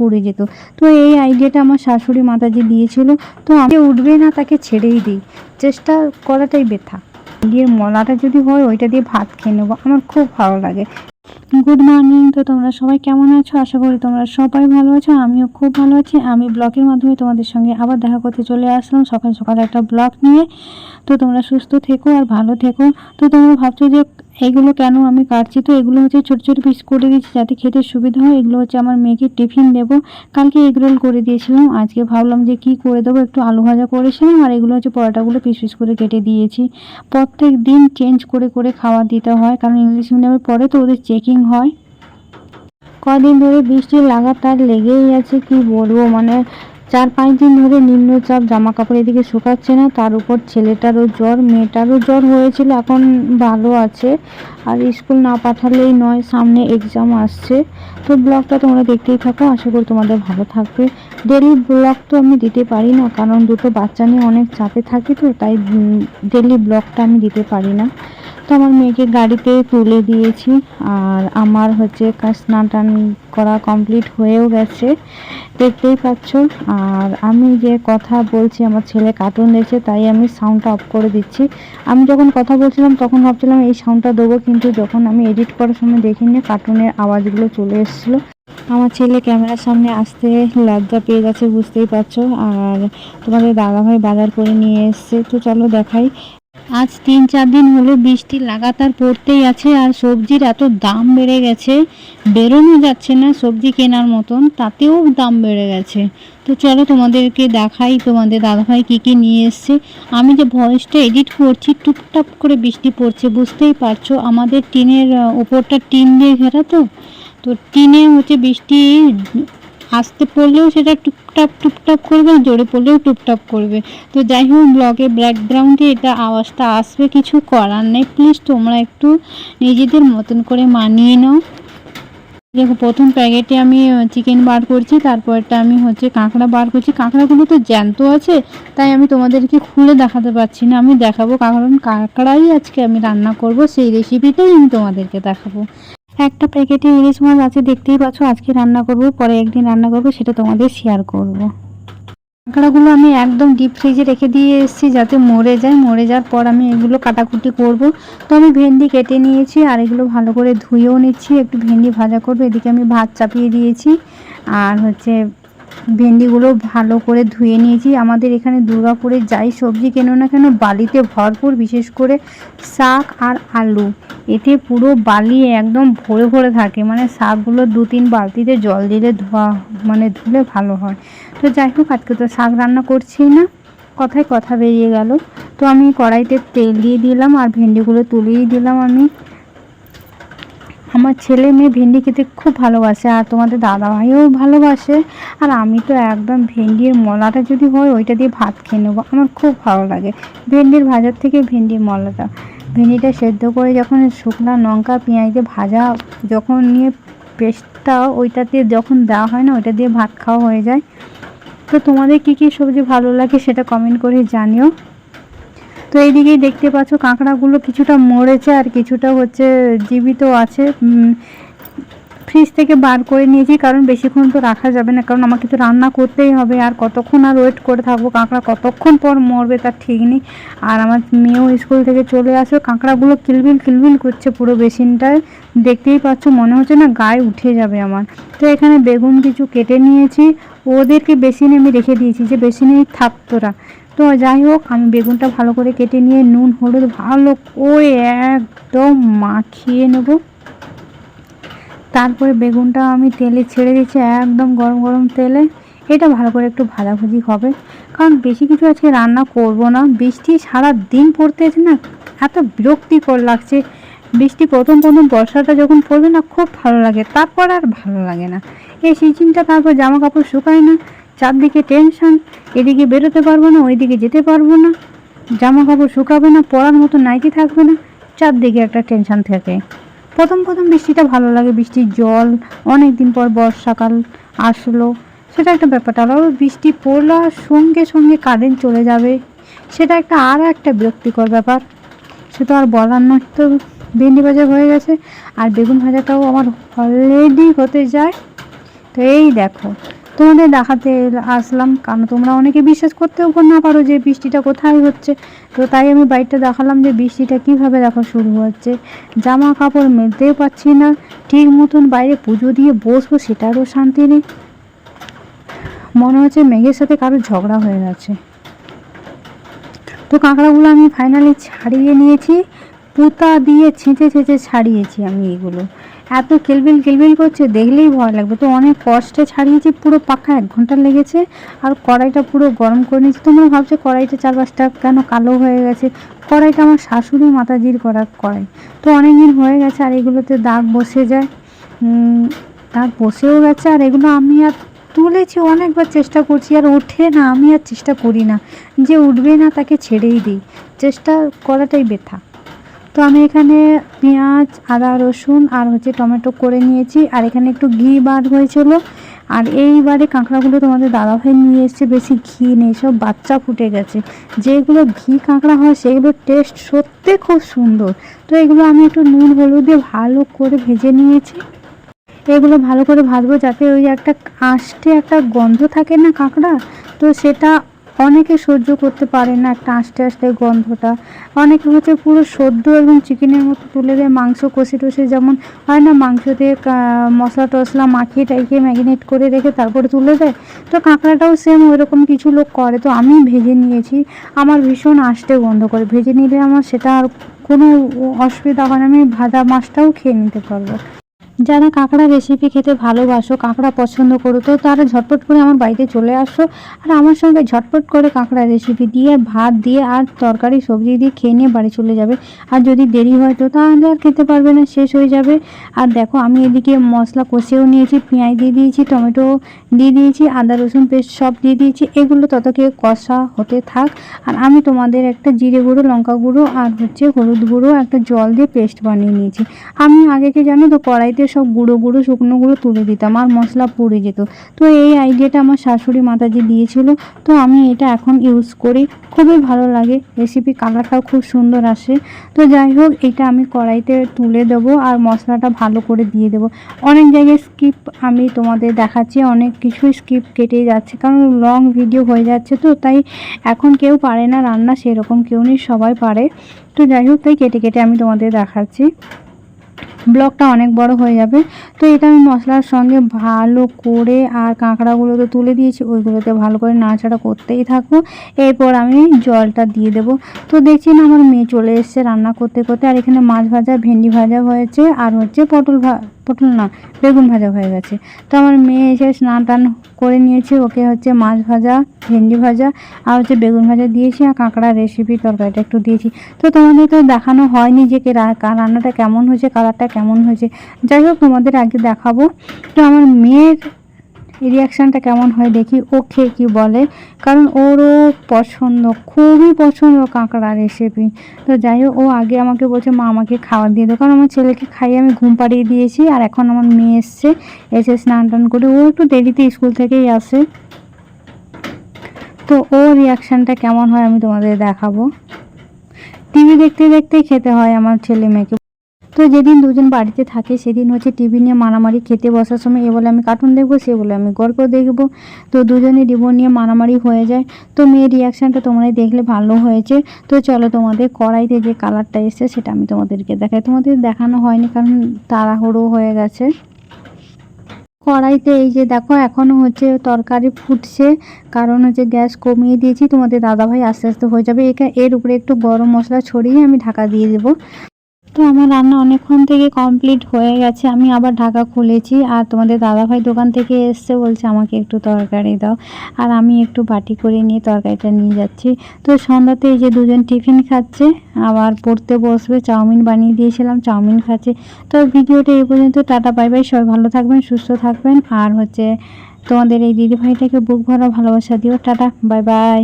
পড়ে যেত। তো এই আইডিয়াটা আমার শাশুড়ি মাতাজি দিয়েছিল। তো আমি উঠবে না, তাকে ছেড়েই দিই। চেষ্টা করাটাই বেথা দিয়ে মলাটা যদি হয়, ওইটা দিয়ে ভাত খেয়ে নেব। আমার খুব ভালো লাগে। গুড মর্নিং তো তোমরা সবাই কেমন আছো? আশা করি তোমরা সবাই ভালো আছো। আমিও খুব ভালো আছি। আমি ব্লগের মাধ্যমে তোমাদের সঙ্গে আবার দেখা করতে চলে আসলাম সকাল সকাল একটা ব্লগ নিয়ে। তো তোমরা সুস্থ থেকো আর ভালো থেকো। তো তোমরা ভাবছ যে এগুলো কেন আমি কাটছি? তো এগুলো হচ্ছে ছোটো ছোটো পিস করে দিয়েছি যাতে খেতে সুবিধা হয়। এগুলো হচ্ছে আমার মেয়েকে টিফিন দেবো। কালকে এগরোল করে দিয়েছিলাম। আজকে ভাবলাম যে কি করে দেবো? একটু আলু ভাজা করেছিলাম আর এগুলো হচ্ছে পরোটাগুলো পিস পিস করে কেটে দিয়েছি। প্রত্যেক দিন চেঞ্জ করে করে খাবার দিতে হয়। কারণ ইংলিশ মিডিয়ামে পড়ে তো ওদের চেকিং হয়। কদিন ধরে বৃষ্টি লাগাতার লেগেই আছে, কি বলব? মানে চার পাঁচ দিন ধরে নিম্নচাপ জামা কাপড় এদিকে শুকাচ্ছে না, তার উপর ছেলেটারও জ্বর, মেয়েটারও জ্বর হয়েছিল, এখন ভালো আছে। আর স্কুল না পাঠালেই নয়, সামনে এক্সাম আসছে। তো ব্লগটা তোমরা দেখতেই থাকো, আশা করি তোমাদের ভালো থাকবে। ডেলি ব্লগ তো আমি দিতে পারি না, কারণ দুটো বাচ্চা নিয়ে অনেক চাপে থাকি তো, তাই ডেলি ব্লগটা আমি দিতে পারি না। তো আমার মেয়েকে গাড়িতে তুলে দিয়েছি আর আমার হচ্ছে স্নান টান করা কমপ্লিট হয়েও গেছে। দেখতেই পাচ্ছ। আর আমি যে কথা বলছি, আমার ছেলে কার্টুন দেখছে, তাই আমি সাউন্ডটা অফ করে দিচ্ছি। আমি যখন কথা বলছিলাম, তখন ভাবছিলাম এই সাউন্ডটা দেবো, কিন্তু যখন আমি এডিট করার সময় দেখিনি কার্টুনের আওয়াজগুলো চলে এসেছিল। আমার ছেলে ক্যামেরার সামনে আসতে লজ্জা পেয়ে গেছে, বুঝতেই পারছ। আর তোমাদের দাদাভাই বাজার করে নিয়ে এসছে। তো চলো দেখাই। আজ তিন চার দিন হলো বৃষ্টি লাগাতার পড়তেই আছে আর সবজির এত দাম বেড়ে গেছে। বেরোনো যাচ্ছে না সবজি কেনার মতন, তাতেও দাম বেড়ে গেছে। তো চলো তোমাদেরকে দেখাই তোমাদের দাদাভাই কী কী নিয়ে এসছে। আমি যে ভয়েসটা এডিট করছি টুপটাপ করে বৃষ্টি পড়ছে, বুঝতেই পারছ। আমাদের টিনের ওপরটা টিন দিয়ে ঘেরা তো? তো টিনে হচ্ছে বৃষ্টি আসতে পড়লেও সেটা টুপটাপ টুপটাপ করবে জোরে পড়লেও টুপটাপ করবে। তো যাই হোক, ব্লগে ব্যাকগ্রাউন্ডে এটা আওয়াজটা আসবে, কিছু করার নেই। প্লিজ তোমরা একটু নিজেদের মতন করে মানিয়ে নাও। দেখো, প্রথম প্যাকেটে আমি চিকেন বার করছি, তারপরটা আমি হচ্ছে কাঁকড়া বার করছি। কাঁকড়াগুলো তো জ্যান্ত আছে, তাই আমি তোমাদেরকে খুলে দেখাতে পারছি না। আমি দেখাবো কারণ কাঁকড়াই আজকে আমি রান্না করব, সেই রেসিপিটাই আমি তোমাদেরকে দেখাবো। একটা প্যাকেটে ইলিশ মাছ আছে, দেখতেই পাচ্ছ, আজকে রান্না করব, পরে একদিন রান্না করব, সেটা তোমাদের শেয়ার করব। কাঁকড়াগুলো আমি একদম ডিপ ফ্রিজে রেখে দিয়ে এসেছি যাতে মরে যায়। মরে যাওয়ার পর আমি এগুলো কাটাকুটি করব। তো আমি ভেন্ডি কেটে নিয়েছি আর এগুলো ভালো করে ধুয়েও নিচ্ছি, একটু ভেন্ডি ভাজা করব। এদিকে আমি ভাত চাপিয়ে দিয়েছি। আর হচ্ছে ভেন্ডিগুলো ভালো করে ধুয়ে নিয়েছি। আমাদের এখানে দুর্গাপুরে যাই সবজি কেন না কেন বালিতে ভরপুর, বিশেষ করে শাক আর আলু। এতে পুরো বালি একদম ভরে ভরে থাকে। মানে শাকগুলো দু তিন বালতিতে জল দিলে ধোয়া মানে ধুলে ভালো হয়। তো যাই হোক, আজকে তো শাক রান্না করছি না। কথায় কথা বেরিয়ে গেল। তো আমি কড়াইতে তেল দিয়ে দিলাম আর ভেন্ডিগুলো তুলেই দিলাম আমি। আমার ছেলে মেয়ে ভেন্ডি খেতে খুব ভালোবাসে আর তোমাদের দাদাভাইও ভালোবাসে। আর আমি তো একদম ভেন্ডির মলাটা যদি হয়, ওইটা দিয়ে ভাত খেয়ে নেব। আমার খুব ভালো লাগে। ভেন্ডির ভাজার থেকে ভেন্ডির মলাটা। ভেন্ডিটা সেদ্ধ করে যখন শুকনো লঙ্কা, পেঁয়াজ দিয়ে ভাজা, যখন নিয়ে পেস্টটা ওইটাতে যখন দেওয়া হয় না, ওইটা দিয়ে ভাত খাওয়া হয়ে যায়। তো তোমাদের কী কী সবজি ভালো লাগে সেটা কমেন্ট করে জানিও। তো এইদিকেই দেখতে পাচ্ছ কাঁকড়াগুলো কিছুটা মরেছে আর কিছুটা হচ্ছে জীবিত আছে। ফ্রিজ থেকে বার করে নিয়েছি, কারণ বেশিক্ষণ তো রাখা যাবে না, কারণ আমাকে তো রান্না করতেই হবে। আর কতক্ষণ আর ওয়েট করে থাকব? কাঁকড়া কতক্ষণ পর মরবে তার ঠিক নেই। আর আমার মেয়েও স্কুল থেকে চলে আসবে কাঁকড়াগুলো কিলবিল কিলবিল করছে পুরো বেসিনটায়। দেখতেই পাচ্ছ, মনে হচ্ছে না গায়ে উঠে যাবে আমার। তো এখানে বেগুন কিছু কেটে নিয়েছি। ওদেরকে বেসিনে আমি রেখে দিয়েছি যে বেসিনেই থাক তোরা তো যাই হোক, আমি বেগুনটা ভালো করে কেটে নিয়ে নুন, হলুদ ভালো করে একদম মাখিয়ে নেব। তারপরে বেগুনটা আমি তেলে ছেড়ে দিচ্ছি একদম গরম গরম তেলে। এটা ভালো করে একটু ভাজাভুজি হবে। কারণ বেশি কিছু আজকে রান্না করব না। বৃষ্টি সারা দিন পড়তে আছে না, এত বিরক্তিকর লাগছে। বৃষ্টি প্রথম প্রথম বর্ষাটা যখন পড়বে না, খুব ভালো লাগে। তারপর আর ভালো লাগে না। এই সিজনটা তারপর জামা কাপড় শুকায় না। চারদিকে টেনশন, এদিকে বেরোতে পারব না, ওইদিকে যেতে পারব না। জামা কাপড় শুকাবে না, পরার মতো নাইটি থাকবে না, চারদিকে একটা টেনশন থাকে। প্রথম প্রথম বৃষ্টিটা ভালো লাগে, বৃষ্টির জল অনেক দিন পর বর্ষাকাল আসলো। সেটা একটা ব্যাপারটা আলাদা বৃষ্টি পড়ল আর সঙ্গে সঙ্গে কারেন্ট চলে যাবে। সেটা একটা আর একটা বিরক্তিকর ব্যাপার। সে তো আর বলার নয়, তো ভেন্ডি ভাজা হয়ে গেছে, আর বেগুন ভাজাটাও আমার অলরেডি হতে যায়। তো এই দেখো তোমাদের দেখাতে আসলাম, কারণ তোমরা অনেকে বিশ্বাস করতেও না পারো যে বৃষ্টিটা কোথায় হচ্ছে। তো তাই আমি বাড়িটা দেখালাম যে বৃষ্টিটা কীভাবে দেখো শুরু হচ্ছে। জামা কাপড় মেলতেও পারছি না, ঠিক মতন বাইরে পুজো দিয়ে বসবো সেটারও শান্তি নেই। মনে হচ্ছে মেঘের সাথে কারও ঝগড়া হয়ে গেছে। তো কাঁকড়াগুলো আমি ফাইনালি ছাড়িয়ে নিয়েছি, পুতা দিয়ে ছেঁচে ছেঁচে ছাড়িয়েছি আমি এগুলো। এত কেলবিল কেলবিল করছে, দেখলেই ভয় লাগবে। তো অনেক কষ্টে ছাড়িয়েছি, পুরো পাখা এক ঘণ্টা লেগেছে, আর কড়াইটা পুরো গরম করে নিয়েছি। তোমরা ভাবছ কড়াইটা চার পাঁচটা কেন কালো হয়ে গেছে? কড়াইটা আমার শাশুড়ি মাতাজির করা কড়াই। তো অনেক দিন হয়ে গেছে, আর এগুলোতে দাগ বসে যায়। দাগ বসেও গেছে, আর এগুলো আমি আর তুলেছি অনেকবার চেষ্টা করছি, আর ওঠে না, আমি আর চেষ্টা করি না। যে উঠবে না, তাকে ছেড়েই দিই। চেষ্টা করাটাই বেথা। তো আমি এখানে পেঁয়াজ, আদা, রসুন আর হচ্ছে টমেটো করে নিয়েছি। আর এখানে একটু ঘি বার হয়েছিল। আর এইবারে কাঁকড়াগুলো তোমাদের দাদাভাই নিয়ে এসছে। বেশি ঘি নেই, সব বাচ্চা ফুটে গেছে। যেগুলো ঘি কাঁকড়া হয়, সেগুলোর টেস্ট সত্যি খুব সুন্দর। তো এগুলো আমি একটু নুন, হলুদ দিয়ে ভালো করে ভেজে নিয়েছি। এগুলো ভালো করে ভাজবো যাতে ওই একটা আষ্টে একটা গন্ধ থাকে না কাঁকড়া তো সেটা অনেকে সহ্য করতে পারে না একটা আস্তে আস্তে গন্ধটা। অনেকে হচ্ছে পুরো সদ্য এবং চিকেনের মতো তুলে দেয় মাংস কষে টষে, যেমন হয় না মাংস দিয়ে মশলা টশলা মাখিয়ে টাইখিয়ে ম্যাগিনেট করে রেখে তারপরে তুলে দেয়? তো কাঁকড়াটাও সেম ওইরকম কিছু লোক করে। তো আমি ভেজে নিয়েছি। আমার ভীষণ আষ্টে গন্ধ করে। ভেজে নিলে আমার সেটা আর কোনো অসুবিধা হয় না। আমি ভাজা মাছটাও খেয়ে নিতে পারব। যারা কাঁকড়া রেসিপি খেতে ভালোবাসো, কাঁকড়া পছন্দ করো, তো তারা ঝটপট করে আমার বাড়িতে চলে আসো আর আমার সঙ্গে ঝটপট করে কাঁকড়া রেসিপি দিয়ে, ভাত দিয়ে আর তরকারি, সবজি দিয়ে খেয়ে নিয়ে বাড়ি চলে যাবে। আর যদি দেরি হয় তো তাহলে আর খেতে পারবে না, শেষ হয়ে যাবে। আর দেখো আমি এদিকে মশলা কষেও নিয়েছি, পেঁয়াজ দিয়ে দিয়েছি, টমেটো দিয়ে দিয়েছি, আদা, রসুন পেস্ট সব দিয়ে দিয়েছি, এগুলো ততকে কষা হতে থাক। আর আমি তোমাদের একটা জিরে গুঁড়ো, লঙ্কা গুঁড়ো আর হচ্ছে হলুদ গুঁড়ো একটা জল দিয়ে পেস্ট বানিয়ে নিয়েছি। আমি আগে কি জানো তো কড়াইতে সব গুঁড়ো গুঁড়ো শুকনো গুঁড়ো তুলে দিতাম আর মশলা পুড়ে যেত। তো এই আইডিয়াটা আমার শাশুড়ি মাতাজি দিয়েছিল। তো আমি এটা এখন ইউজ করি। খুবই ভালো লাগে। রেসিপি কালারটাও খুব সুন্দর আসে। তো যাই হোক, এটা আমি কড়াইতে তুলে দেবো আর মশলাটা ভালো করে দিয়ে দেবো। অনেক জায়গায় স্কিপ আমি তোমাদের দেখাচ্ছি। অনেক কিছুই স্কিপ কেটে যাচ্ছে কারণ লং ভিডিও হয়ে যাচ্ছে তো, তাই এখন কেউ পারে না রান্না, সেরকম কেউ নেই, সবাই পারে। তো যাই হোক, তাই কেটে কেটে আমি তোমাদের দেখাচ্ছি। ব্লগটা অনেক বড় হয়ে যাবে। তো এটা আমি মশলার সঙ্গে ভালো করে আর কাঁকড়াগুলো তো তুলে দিয়েছি, ওইগুলোতে ভালো করে নাড়াচাড়া করতেই থাকব। এরপর আমি জলটা দিয়ে দেবো। তো দেখছি না আমার মেয়ে চলে এসছে রান্না করতে করতে, আর এখানে মাছ ভাজা, ভেন্ডি ভাজা হয়েছে, আর হচ্ছে পটল ভা, পটল না, বেগুন ভাজা হয়ে গেছে। তো আমার মেয়ে এসে স্নান টান করে নিয়েছে, ওকে হচ্ছে মাছ ভাজা, ভেন্ডি ভাজা, আর হচ্ছে বেগুন ভাজা দিয়েছি, আর কাঁকড়া রেসিপি তরকারিটা একটু দিয়েছি। তো তোমাদের তো দেখানো হয়নি যে রান্নাটা কেমন হয়েছে কালারটা কেমন হয়েছে। যাই হোক, তোমাদের আগে দেখাবো। তো আমার মেয়ের রিয়াকশানটা কেমন হয় দেখি, ও খেয়ে কী বলে। কারণ ওরও পছন্দ, খুবই পছন্দ কাঁকড়া রেসিপি তো যাই হোক, ও আগে আমাকে বলছে, মা, আমাকে খাবার দিয়ে দাও। কারণ আমার ছেলেকে খাইয়ে আমি ঘুম পাড়িয়ে দিয়েছি, আর এখন আমার মেয়ে এসছে, এসে স্নান টান করে, ও একটু দেরিতে স্কুল থেকেই আসে। তো ওর রিয়াকশানটা কেমন হয় আমি তোমাদের দেখাবো। টিভি দেখতে দেখতেই খেতে হয় আমার ছেলে মেয়েকে। তো যেদিন দুজন বাড়িতে থাকে, সেদিন হচ্ছে টিভি নিয়ে মারামারি, খেতে বসার সময় এ বলে আমি কার্টুন দেখব, সে বলে আমি গল্প দেখব। তো দুজনে রিমোট নিয়ে মারামারি হয়ে যায়। তো মেয়ের রিয়াকশানটা তোমরাই দেখলে ভালো হয়েছে। তো চলো তোমাদের কড়াইতে যে কালারটা এসছে, সেটা আমি তোমাদেরকে দেখাই। তোমাদের দেখানো হয়নি, কারণ তাড়াহুড়ো হয়ে গেছে। কড়াইতে এই যে দেখো এখনও হচ্ছে তরকারি ফুটছে, কারণ হচ্ছে গ্যাস কমিয়ে দিয়েছি। তোমাদের দাদাভাই আস্তে আস্তে হয়ে যাবে। এর উপরে একটু গরম মশলা ছড়িয়ে আমি ঢাকা দিয়ে দেবো। তো আমার রান্না অনেকক্ষণ থেকে কমপ্লিট হয়ে গেছে। আমি আবার ঢাকা খুলেছি আর তোমাদের দাদাভাই দোকান থেকে এসছে, বলছে আমাকে একটু তরকারি দাও। আর আমি একটু বাটি করে নিয়ে তরকারিটা নিয়ে যাচ্ছি। তো সন্ধ্যাতে এই যে দুজন টিফিন খাচ্ছে, আবার পড়তে বসবে, চাউমিন বানিয়ে দিয়েছিলাম, চাউমিন খাচ্ছে। তো ভিডিওটা এই পর্যন্ত, টাটা, বাই বাই, সবাই ভালো থাকবেন, সুস্থ থাকবেন। আর হচ্ছে তোমাদের এই দিদিভাইটাকে বুক ভরা ভালোবাসা দিও। Tata, bye bye.